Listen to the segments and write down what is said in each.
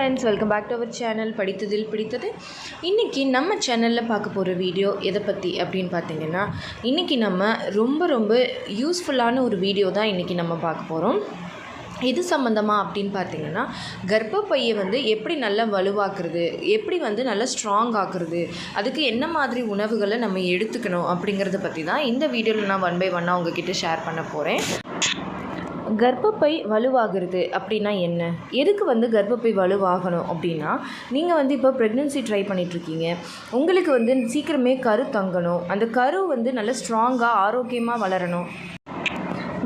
Friends welcome back to our channel படித்ததில் பிடித்தது இன்றைக்கி நம்ம சேனலில் பார்க்க போகிற வீடியோ எதை பற்றி அப்படின்னு பார்த்தீங்கன்னா இன்றைக்கி நம்ம ரொம்ப ரொம்ப யூஸ்ஃபுல்லான ஒரு வீடியோ தான் இன்றைக்கி நம்ம பார்க்க போகிறோம் இது சம்மந்தமாக அப்படின்னு பார்த்தீங்கன்னா கர்ப்பப்பையை வந்து எப்படி நல்லா வலுவாக்குறது எப்படி வந்து நல்லா ஸ்ட்ராங் ஆக்குறது அதுக்கு என்ன மாதிரி உணவுகளை நம்ம எடுத்துக்கணும் அப்படிங்கிறத பற்றி தான் இந்த வீடியோவில் நான் ஒன் பை ஒன்னாக உங்ககிட்ட ஷேர் பண்ண போகிறேன் கர்ப்பப்பை வலுவாகிறது அப்படின்னா என்ன? எதுக்கு வந்து கர்ப்பப்பை வலுவாகணும் அப்படின்னா நீங்கள் வந்து இப்போ ப்ரெக்னென்சி ட்ரை பண்ணிகிட்ருக்கீங்க உங்களுக்கு வந்து சீக்கிரமே கரு தங்கணும். அந்த கரு வந்து நல்ல ஸ்ட்ராங்காக ஆரோக்கியமாக வளரணும்.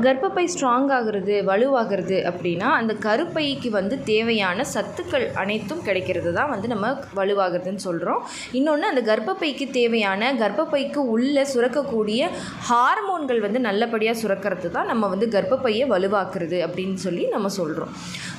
கர்ப்பப்பை ஸ்ட்ராங் ஆகிறது வலுவாகிறது அப்படின்னா அந்த கருப்பைக்கு வந்து தேவையான சத்துக்கள் அனைத்தும் கிடைக்கிறது தான் வந்து நம்ம வலுவாகிறதுன்னு சொல்கிறோம் இன்னொன்று அந்த கர்ப்பப்பைக்கு தேவையான கர்ப்பப்பைக்கு உள்ளே சுரக்கக்கூடிய ஹார்மோன்கள் வந்து நல்லபடியாக சுரக்கிறது தான் நம்ம வந்து கர்ப்பப்பையை வலுவாக்குறது அப்படின்னு சொல்லி நம்ம சொல்கிறோம்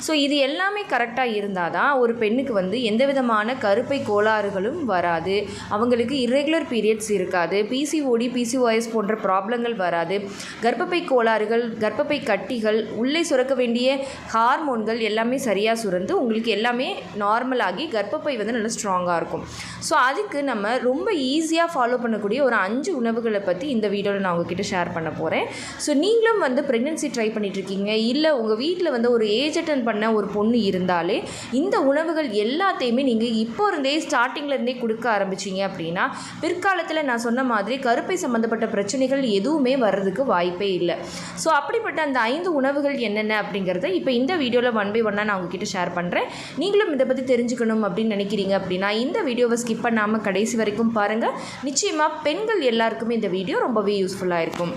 ஸோ இது எல்லாமே கரெக்டாக இருந்தால் தான் ஒரு பெண்ணுக்கு வந்து எந்த விதமான கருப்பை கோளாறுகளும் வராது. அவங்களுக்கு இர்ரெகுலர் பீரியட்ஸ் இருக்காது. பிசிஓடி பிசிஓஎஸ் போன்ற ப்ராப்ளங்கள் வராது. கர்ப்பப்பை கோளாறுகள் கர்ப்பப்பை கட்டிகள் உள்ளே சுரக்க வேண்டிய ஹார்மோன்கள் எல்லாமே சரியாக சுரந்து உங்களுக்கு எல்லாமே நார்மலாகி கர்ப்பப்பை வந்து நல்லா ஸ்ட்ராங்காக இருக்கும். ஸோ அதுக்கு நம்ம ரொம்ப ஈஸியாக ஃபாலோ பண்ணக்கூடிய ஒரு அஞ்சு உணவுகளை பற்றி இந்த வீடியோவில் நான் உங்ககிட்ட ஷேர் பண்ண போகிறேன் ஸோ நீங்களும் வந்து ப்ரெக்னென்சி ட்ரை பண்ணிகிட்ருக்கீங்க இல்லை உங்கள் வீட்டில் வந்து ஒரு ஏஜ் அட்டன் பண்ண ஒரு பொண்ணு இருந்தாலே இந்த உணவுகள் எல்லாத்தையுமே நீங்கள் இப்போ இருந்தே ஸ்டார்டிங்லேருந்தே கொடுக்க ஆரம்பிச்சிங்க அப்படின்னா பிற்காலத்தில் நான் சொன்ன மாதிரி கருப்பை சம்மந்தப்பட்ட பிரச்சனைகள் எதுவுமே வர்றதுக்கு வாய்ப்பே இல்லை. ஸோ அப்படிப்பட்ட அந்த ஐந்து உணவுகள் என்னென்ன அப்படிங்கிறத இப்போ இந்த வீடியோவில் ஒன் பை ஒன்னாக நான் உங்ககிட்ட ஷேர் பண்ணுறேன் நீங்களும் இதை பற்றி தெரிஞ்சுக்கணும் அப்படின்னு நினைக்கிறீங்க அப்படின்னா இந்த வீடியோவை ஸ்கிப் பண்ணாமல் கடைசி வரைக்கும் பாருங்கள் நிச்சயமாக பெண்கள் எல்லாருக்குமே இந்த வீடியோ ரொம்பவே யூஸ்ஃபுல்லாக இருக்கும்.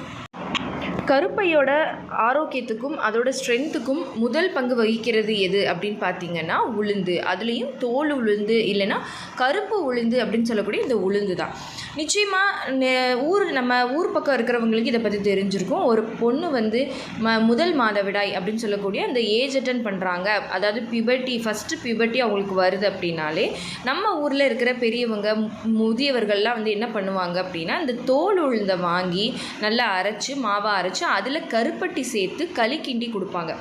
கருப்பையோட ஆரோக்கியத்துக்கும் அதோட ஸ்ட்ரென்த்துக்கும் முதல் பங்கு வகிக்கிறது எது அப்படின்னு பார்த்தீங்கன்னா உளுந்து. அதுலேயும் தோல் உளுந்து இல்லைன்னா கருப்பு உளுந்து அப்படின்னு சொல்லக்கூடிய இந்த உளுந்து தான். நிச்சயமாக ஊர் நம்ம ஊர் பக்கம் இருக்கிறவங்களுக்கு இதை பற்றி தெரிஞ்சிருக்கும். ஒரு பொண்ணு வந்து ம முதல் மாதவிடாய் அப்படின்னு சொல்லக்கூடிய அந்த ஏஜ் அட்டன் பண்ணுறாங்க அதாவது பியூபர்ட்டி ஃபஸ்ட்டு பியூபர்ட்டி அவங்களுக்கு வருது அப்படின்னாலே நம்ம ஊரில் இருக்கிற பெரியவங்க முதியவர்கள்லாம் வந்து என்ன பண்ணுவாங்க அப்படின்னா இந்த தோல் உளுந்தை வாங்கி நல்லா அரைச்சி மாவாக அரைச்சி அதில் கருப்பட்டி சேர்த்து களி கிண்டி கொடுப்பாங்க.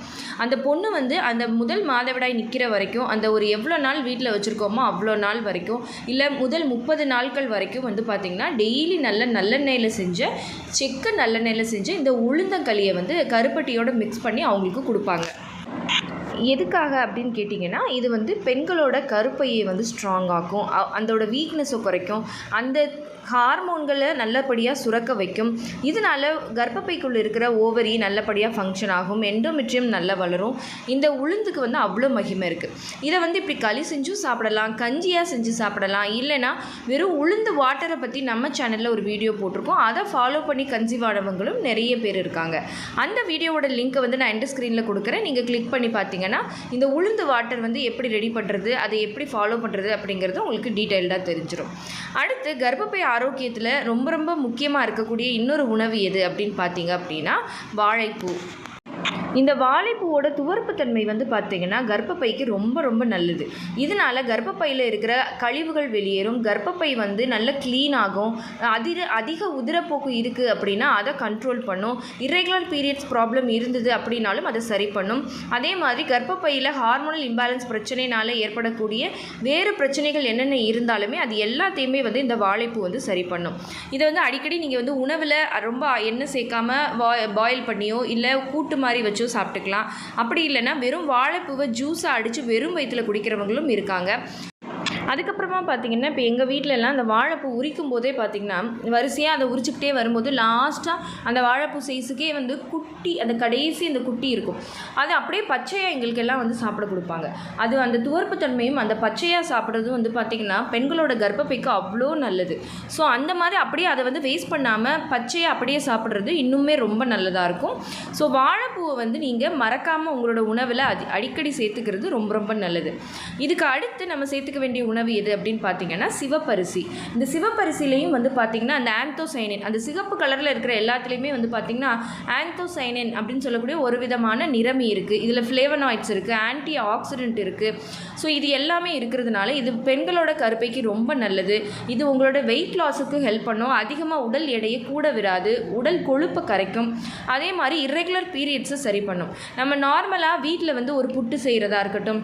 அந்த பொண்ணு வந்து அந்த முதல் மாதவிடாய் நிற்கிற வரைக்கும் அந்த ஒரு எவ்வளோ நாள் வீட்டில் வச்சுருக்கோமோ அவ்வளோ நாள் வரைக்கும் இல்லை முதல் முப்பது நாட்கள் வரைக்கும் வந்து பார்த்திங்கன்னா டெய்லி நல்ல நல்லெண்ணெயில் செஞ்ச செக்கு நல்லெண்ணெயில் செஞ்ச இந்த உளுந்தங்களியை வந்து கருப்பட்டியோட மிக்ஸ் பண்ணி அவங்களுக்கு கொடுப்பாங்க. எதுக்காக அப்படின்னு கேட்டிங்கன்னா இது வந்து பெண்களோட கருப்பையை வந்து ஸ்ட்ராங் ஆக்கும். அந்தோட அதோட வீக்னஸை குறைக்கும். அந்த ஹார்மோன்களை நல்லபடியாக சுரக்க வைக்கும். இதனால கர்ப்பப்பைக்குள்ளே இருக்கிற ஓவரி நல்லபடியாக ஃபங்க்ஷன் ஆகும். எண்டோமெட்ரியம் நல்லா வளரும். இந்த உளுந்துக்கு வந்து அவ்வளோ மகிமை இருக்குது இதை வந்து இப்படி களி செஞ்சும் சாப்பிடலாம். கஞ்சியாக செஞ்சு சாப்பிடலாம். இல்லைன்னா வெறும் உளுந்து வாட்டரை பற்றி நம்ம சேனலில் ஒரு வீடியோ போட்டிருக்கோம். அதை ஃபாலோ பண்ணி கஞ்சி வாடவங்களும் நிறைய பேர் இருக்காங்க. அந்த வீடியோவோட லிங்க்கை வந்து நான் எண்ட் ஸ்க்ரீனில் கொடுக்குறேன். நீங்கள் கிளிக் பண்ணி பார்த்தீங்கன்னா இந்த உளுந்து வாட்டர் வந்து எப்படி ரெடி பண்ணுறது அதை எப்படி ஃபாலோ பண்ணுறது அப்படிங்கிறது உங்களுக்கு டீட்டெயில்டாக தெரிஞ்சிடும் அடுத்து கர்ப்பப்பை ஆரோக்கியத்தில் ரொம்ப ரொம்ப முக்கியமாக இருக்கக்கூடிய இன்னொரு உணவு எது அப்படின்னு பார்த்தீங்க அப்படின்னா வாழைப்பூ. இந்த வாழைப்பூவோட துவர்ப்புத்தன்மை வந்து பார்த்திங்கன்னா கர்ப்பப்பைக்கு ரொம்ப ரொம்ப நல்லது. இதனால் கர்ப்பப்பையில் இருக்கிற கழிவுகள் வெளியேறும். கர்ப்பப்பை வந்து நல்ல க்ளீன் ஆகும். அதிக அதிக உதிரப்போக்கு இருக்குது அப்படின்னா அதை கண்ட்ரோல் பண்ணும். இரெகுலர் பீரியட்ஸ் ப்ராப்ளம் இருந்தது அப்படின்னாலும் அதை சரி பண்ணும். அதே மாதிரி கர்ப்பப்பையில் ஹார்மோனல் இம்பேலன்ஸ் பிரச்சனைனால ஏற்படக்கூடிய வேறு பிரச்சனைகள் என்னென்ன இருந்தாலுமே அது எல்லாத்தையுமே வந்து இந்த வாழைப்பூ வந்து சரி பண்ணும். இதை வந்து அடிக்கடி நீங்கள் வந்து உணவில் ரொம்ப எண்ணெய் சேர்க்காம பாயில் பண்ணியோ இல்லை கூட்டு மாதிரி வச்சு சாப்பிட்டுக்கலாம். அப்படி இல்லைன்னா வெறும் வாழைப்பூவை ஜூஸாக அடித்து வெறும் வயிற்றில் குடிக்கிறவங்களும் இருக்காங்க. அதுக்கப்புறமா பார்த்தீங்கன்னா இப்போ எங்கள் வீட்டிலலாம் அந்த வாழைப்பூ உரிக்கும் போதே பார்த்தீங்கன்னா வரிசையாக அதை உரிச்சுக்கிட்டே வரும்போது லாஸ்ட்டாக அந்த வாழைப்பூ சைஸுக்கே வந்து குட்டி அந்த கடைசி அந்த குட்டி இருக்கும். அது அப்படியே பச்சையாக எங்களுக்கெல்லாம் வந்து சாப்பிட கொடுப்பாங்க. அது அந்த துவர்ப்பு தன்மையும் அந்த பச்சையாக சாப்பிட்றதும் வந்து பார்த்திங்கன்னா பெண்களோட கர்ப்பப்பைக்கு அவ்வளோ நல்லது. ஸோ அந்த மாதிரி அப்படியே அதை வந்து வேஸ்ட் பண்ணாமல் பச்சையாக அப்படியே சாப்பிட்றது இன்னுமே ரொம்ப நல்லதாக இருக்கும். ஸோ வாழைப்பூவை வந்து நீங்கள் மறக்காமல் உங்களோட உணவில் அதி அடிக்கடி சேர்த்துக்கிறது ரொம்ப ரொம்ப நல்லது. இதுக்கு அடுத்து நம்ம சேர்த்துக்க வேண்டிய உணவு எது அப்படின்னு பார்த்தீங்கன்னா சிவப்பரிசி. இந்த சிவப்பரிசிலையும் வந்து பார்த்தீங்கன்னா அந்த ஆந்தோசைனின் அந்த சிகப்பு கலரில் இருக்கிற எல்லாத்துலேயுமே வந்து பார்த்தீங்கன்னா ஆந்தோசைனின் அப்படின்னு சொல்லக்கூடிய ஒரு விதமான நிறமி இருக்குது இதில் ஃப்ளேவனாய்ட்ஸ் இருக்குது ஆன்டி ஆக்சிடென்ட் இருக்குது ஸோ இது எல்லாமே இருக்கிறதுனால இது பெண்களோட கருப்பைக்கு ரொம்ப நல்லது. இது உங்களோட வெயிட் லாஸுக்கு ஹெல்ப் பண்ணும். அதிகமாக உடல் எடையை கூட விடாது. உடல் கொழுப்பை கரைக்கும். அதே மாதிரி இர்ரெகுலர் பீரியட்ஸை சரி பண்ணும். நம்ம நார்மலாக வீட்டில் வந்து ஒரு புட்டு செய்கிறதா இருக்கட்டும்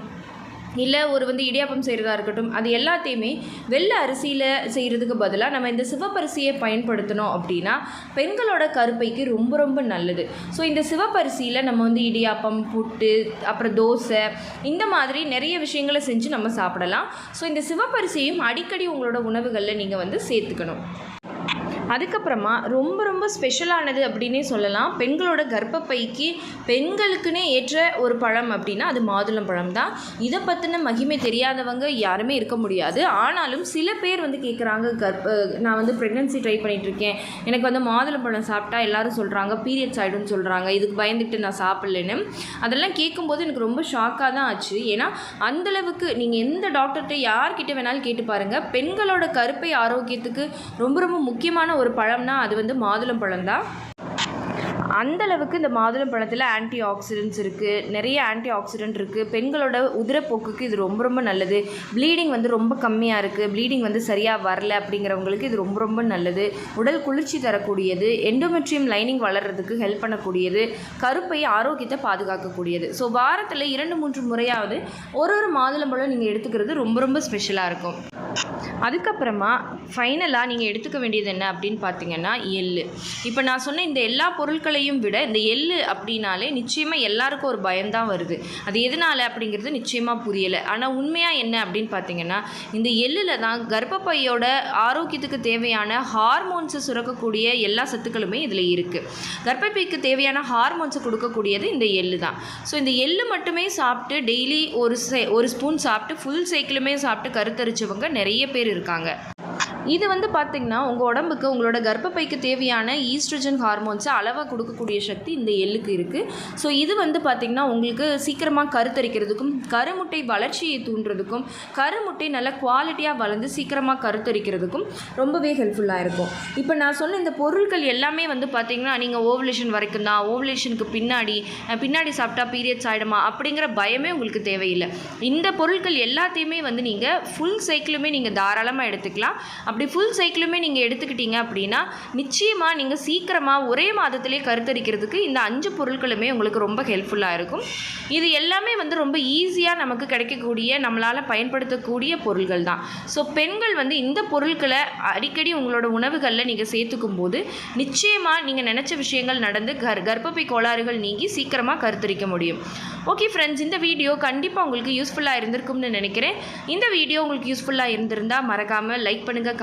இல்லை ஒரு வந்து இடியாப்பம் செய்கிறதா இருக்கட்டும் அது எல்லாத்தையுமே வெள்ளை அரிசியில் செய்கிறதுக்கு பதிலாக நம்ம இந்த சிவப்பரிசியை பயன்படுத்தினோம் அப்படின்னா பெண்களோட கருப்பைக்கு ரொம்ப ரொம்ப நல்லது. ஸோ இந்த சிவப்பரிசியில் நம்ம வந்து இடியாப்பம் புட்டு அப்புறம் தோசை இந்த மாதிரி நிறைய விஷயங்களை செஞ்சு நம்ம சாப்பிடலாம். ஸோ இந்த சிவப்பரிசியையும் அடிக்கடி உங்களோட உணவுகளில் நீங்கள் வந்து சேர்த்துக்கணும். அதுக்கப்புறமா ரொம்ப ரொம்ப ஸ்பெஷலானது அப்படின்னே சொல்லலாம். பெண்களோட கர்ப்பப்பைக்கு பெண்களுக்குன்னே ஏற்ற ஒரு பழம் அப்படின்னா அது மாதுளம் பழம் தான் இதை பற்றின மகிமை தெரியாதவங்க யாருமே இருக்க முடியாது. ஆனாலும் சில பேர் வந்து கேட்குறாங்க கர்ப்ப நான் வந்து ப்ரெக்னென்சி ட்ரை பண்ணிகிட்ருக்கேன் எனக்கு வந்து மாதுளம் பழம் சாப்பிட்டா எல்லாரும் சொல்கிறாங்க பீரியட்ஸ் ஆகிடும்னு சொல்கிறாங்க இதுக்கு பயந்துட்டு நான் சாப்பிட்லன்னு. அதெல்லாம் கேட்கும்போது எனக்கு ரொம்ப ஷாக்காக தான் ஆச்சு. ஏன்னா அந்தளவுக்கு நீங்கள் எந்த டாக்டர்கிட்ட யார்கிட்ட வேணாலும் கேட்டு பாருங்கள் பெண்களோட கருப்பை ஆரோக்கியத்துக்கு ரொம்ப ரொம்ப முக்கியமான ஒரு பழம்னா அது வந்து மாதுளம் பழம் தான் அந்த அளவுக்கு இந்த மாதுளம் பழத்தில் ஆன்டி ஆக்சிடென்ட்ஸ் இருக்குது நிறைய ஆன்டி ஆக்சிடென்ட் இருக்குது பெண்களோட உதிரப்போக்குக்கு இது ரொம்ப ரொம்ப நல்லது. ப்ளீடிங் வந்து ரொம்ப கம்மியாக இருக்குது ப்ளீடிங் வந்து சரியாக வரல அப்படிங்கிறவங்களுக்கு இது ரொம்ப ரொம்ப நல்லது. உடல் குளிர்ச்சி தரக்கூடியது. எண்டோமெட்ரியம் லைனிங் வளர்கிறதுக்கு ஹெல்ப் பண்ணக்கூடியது. கருப்பை ஆரோக்கியத்தை பாதுகாக்கக்கூடியது. ஸோ வாரத்தில் இரண்டு மூன்று முறையாவது ஒரு ஒரு மாதுளம்பழம் நீங்கள் எடுத்துக்கிறது ரொம்ப ரொம்ப ஸ்பெஷலாக இருக்கும். அதுக்கப்புறமா ஃபைனலாக நீங்கள் எடுத்துக்க வேண்டியது என்ன அப்படின்னு பார்த்தீங்கன்னா எள்ளு. இப்போ நான் சொன்ன இந்த எல்லா பொருட்களையும் விட இந்த எள் அப்படின்னாலே நிச்சயமாக எல்லாருக்கும் ஒரு பயம்தான் வருது. அது எதனால் அப்படிங்கிறது நிச்சயமாக புரியலை. ஆனால் உண்மையாக என்ன அப்படின்னு பார்த்தீங்கன்னா இந்த எள்ளில் தான் கர்ப்பப்பையோட ஆரோக்கியத்துக்கு தேவையான ஹார்மோன்ஸை சுரக்கக்கூடிய எல்லா சத்துக்களுமே இதில் இருக்குது கர்ப்பப்பைக்கு தேவையான ஹார்மோன்ஸை கொடுக்கக்கூடியது இந்த எள்ளு தான். ஸோ இந்த எள்ளு மட்டுமே சாப்பிட்டு டெய்லி ஒரு சே ஒரு ஸ்பூன் சாப்பிட்டு ஃபுல் சைக்கிளுமே சாப்பிட்டு கருத்தரிச்சவங்க நிறைய பேர் இருக்காங்க. இது வந்து பார்த்திங்கன்னா உங்கள் உடம்புக்கு உங்களோட கர்ப்பப்பைக்கு தேவையான ஈஸ்ட்ரஜன் ஹார்மோன்ஸை அளவாக கொடுக்கக்கூடிய சக்தி இந்த எள்ளுக்கு இருக்குது ஸோ இது வந்து பார்த்திங்கன்னா உங்களுக்கு சீக்கிரமாக கருத்தரிக்கிறதுக்கும் கருமுட்டை வளர்ச்சியை தூண்டுறதுக்கும் கருமுட்டை நல்ல குவாலிட்டியாக வளர்ந்து சீக்கிரமாக கருத்தரிக்கிறதுக்கும் ரொம்பவே ஹெல்ப்ஃபுல்லாக இருக்கும். இப்போ நான் சொன்ன இந்த பொருட்கள் எல்லாமே வந்து பார்த்திங்கன்னா நீங்கள் ஓவலேஷன் வரைக்கும் தான் ஓவலேஷனுக்கு பின்னாடி பின்னாடி சாப்பிட்டா பீரியட்ஸ் ஆகிடுமா அப்படிங்கிற பயமே உங்களுக்கு தேவையில்லை. இந்த பொருட்கள் எல்லாத்தையுமே வந்து நீங்கள் ஃபுல் சைக்கிளுமே நீங்கள் தாராளமாக எடுத்துக்கலாம். அப்படி ஃபுல் சைக்கிளுமே நீங்கள் எடுத்துக்கிட்டீங்க அப்படின்னா நிச்சயமாக நீங்கள் சீக்கிரமாக ஒரே மாதத்திலே கருத்தரிக்கிறதுக்கு இந்த அஞ்சு பொருட்களுமே உங்களுக்கு ரொம்ப ஹெல்ப்ஃபுல்லாக இருக்கும். இது எல்லாமே வந்து ரொம்ப ஈஸியாக நமக்கு கிடைக்கக்கூடிய நம்மளால் பயன்படுத்தக்கூடிய பொருள்கள் தான். ஸோ பெண்கள் வந்து இந்த பொருட்களை அடிக்கடி உங்களோட உணவுகளில் நீங்கள் சேர்த்துக்கும் போது நிச்சயமாக நீங்கள் நினச்ச விஷயங்கள் நடந்து கர் கர்ப்பப்பை கோளாறுகள் நீங்கி சீக்கிரமாக கருத்தரிக்க முடியும். ஓகே ஃப்ரெண்ட்ஸ் இந்த வீடியோ கண்டிப்பாக உங்களுக்கு யூஸ்ஃபுல்லாக இருந்திருக்கும்னு நினைக்கிறேன். இந்த வீடியோ உங்களுக்கு யூஸ்ஃபுல்லாக இருந்திருந்தால் மறக்காமல் லைக் பண்ணுங்கள்